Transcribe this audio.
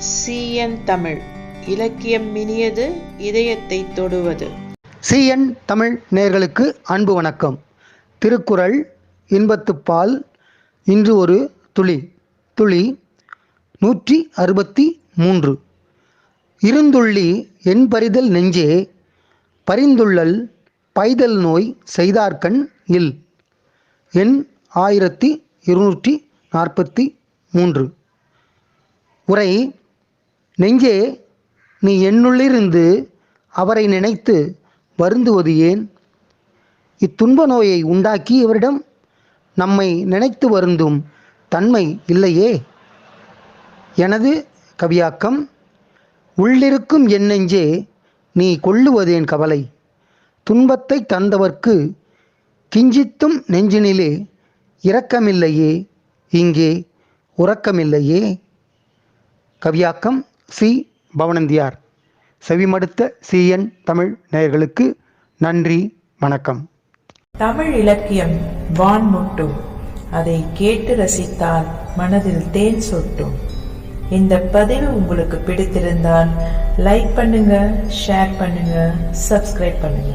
CN Tamil. இலக்கியம் மினியது இதயத்தை தொடுவது. CN Tamil நேயர்களுக்கு அன்பு வணக்கம். திருக்குறள் இன்பத்துப்பால் இன்று ஒரு துளி. துளி நூற்றி அறுபத்தி மூன்று. இருந்துள்ளி என்பறிதல் நெஞ்சே பரிந்துள்ளல் பைதல் நோய் செய்தார்கண் இல். எண் ஆயிரத்தி இருநூற்றி நாற்பத்தி மூன்று. உரை நெஞ்சே நீ என்னுள்ளிருந்து அவரை நினைத்து வருந்துவது ஏன்? இத்துன்ப நோயை உண்டாக்கி இவரிடம் நம்மை நினைத்து வருந்தும் தன்மை இல்லையே? எனது கவியாக்கம் உள்ளிருக்கும் என் நெஞ்சே நீ கொள்ளுவதேன் கவலை. துன்பத்தை தந்தவர்க்கு கிஞ்சித்தும் நெஞ்சினிலே இரக்கமில்லையே? இங்கே உறக்கமில்லையே? கவியாக்கம் சி. பவனந்தியார். செவிமடுத்த சிஎன் தமிழ் நேயர்களுக்கு நன்றி வணக்கம். தமிழ் இலக்கியம் வான் முட்டும் அதை கேட்டு ரசித்தால் மனதில் தேன் சொட்டும். இந்த பதிவு உங்களுக்கு பிடித்திருந்தால் லைக் பண்ணுங்க ஷேர் பண்ணுங்க சப்ஸ்கிரைப் பண்ணுங்க.